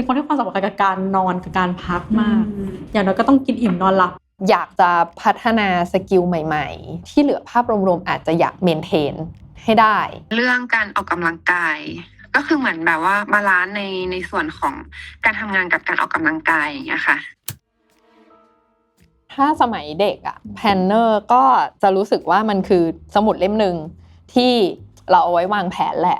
เป็นคนที่ความสำคัญกับการนอนกับการพักมาก อย่างน้อยก็ต้องกินอิ่มนอนหลับ อยากจะพัฒนาสกิลใหม่ ๆ ที่เหลือภาพรวมๆอาจจะอยากเมนเทนให้ได้ เรื่องการออกกำลังกายก็คือเหมือนแบบว่าบาลานซ์ในในส่วนของการทำงานกับการออกกำลังกายอย่างเงี้ยค่ะ ถ้าสมัยเด็กอะแพนเนอร์ก็จะรู้สึกว่ามันคือสมุดเล่มหนึ่งที่เราเอาไว้วางแผนแหละ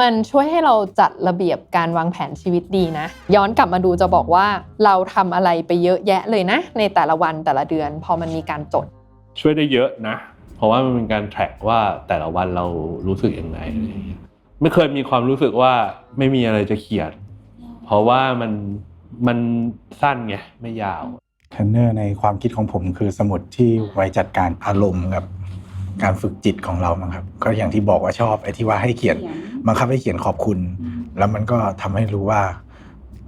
มันช่วยให้เราจัดระเบียบการวางแผนชีวิตดีนะ ย้อนกลับมาดูจะบอกว่าเราทำอะไรไปเยอะแยะเลยนะ ในแต่ละวันแต่ละเดือน พอมันมีการจด ช่วยได้เยอะนะ เพราะว่ามันเป็นการแทร็กว่าแต่ละวันเรารู้สึกยังไงอะไรอย่างเงี้ยไม่เคยมีความรู้สึกว่าไม่มีอะไรจะเขียน เพราะว่ามันมันสั้นไงไม่ยาวเทรนเนอร์ในความคิดของผมคือสมุดที่ไว้จัดการอารมณ์กับ การฝึกจิตของเรามั้งครับ ก็อย่างที่บอกว่าชอบไอ้ที่ว่าให้เขียนบังคับให้เขียนขอบคุณ แล้วมันก็ทำให้รู้ว่า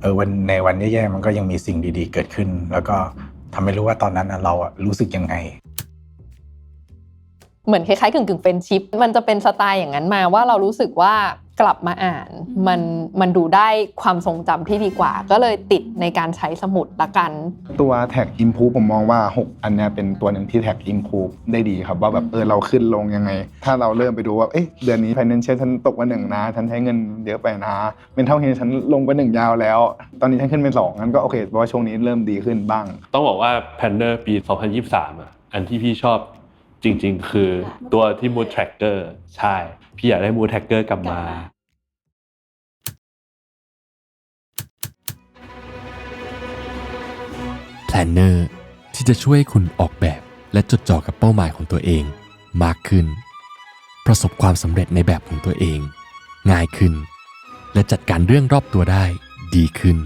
เออวันในวันแย่ๆมันก็ยังมีสิ่งดีๆ เกิดขึ้น แล้วก็ทำให้รู้ว่าตอนนั้นน่ะเราอะรู้สึกยังไงเหมือนคล้ายๆกึ่งกึ่งๆเป็นชิป มันจะเป็นสไตล์อย่างนั้นมาว่าเรารู้สึกว่า กลับมาอ่านมันมันดูได้ความทรงจำที่ดีกว่า ก็เลยติดในการใช้สมุดละกัน ตัวแท็ก Improve ผมมองว่า 6 อันเนี้ยเป็นตัวหนึ่งที่แท็ก Improve ได้ดีครับ ว่าแบบเออเราขึ้นลงยังไง ถ้าเราเริ่มไปดูว่าเอ๊ะเดือนนี้ Financial ฉันตกมาหนึ่งนะ ฉันใช้เงินเยอะไปนะเป็นเท่าเฮฉันลงไปหนึ่งยาวแล้ว ตอนนี้ฉันขึ้นเป็นสองงั้นก็โอเคแปลว่าช่วงนี้เริ่มดีขึ้นบ้าง ต้องบอกว่าแพนเนอร์ปี 2023อะอันที่พี่ชอบ จริง ๆ คือตัวที่ Mood Tracker ใช่ พี่อยากได้ Mood Tracker กลับมาแพลนเนอร์ที่จะช่วยให้คุณออกแบบและจดจ่อกับเป้าหมายของตัวเองมากขึ้น ประสบความสำเร็จในแบบของตัวเอง ง่ายขึ้น และจัดการเรื่องรอบตัวได้ดีขึ้น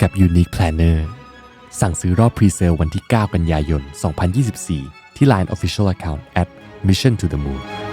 กับ Unique Planner สั่งซื้อรอบพรีเซลวันที่ 9 กันยายน 2024 ที่ Line Official Account at Mission to the Moon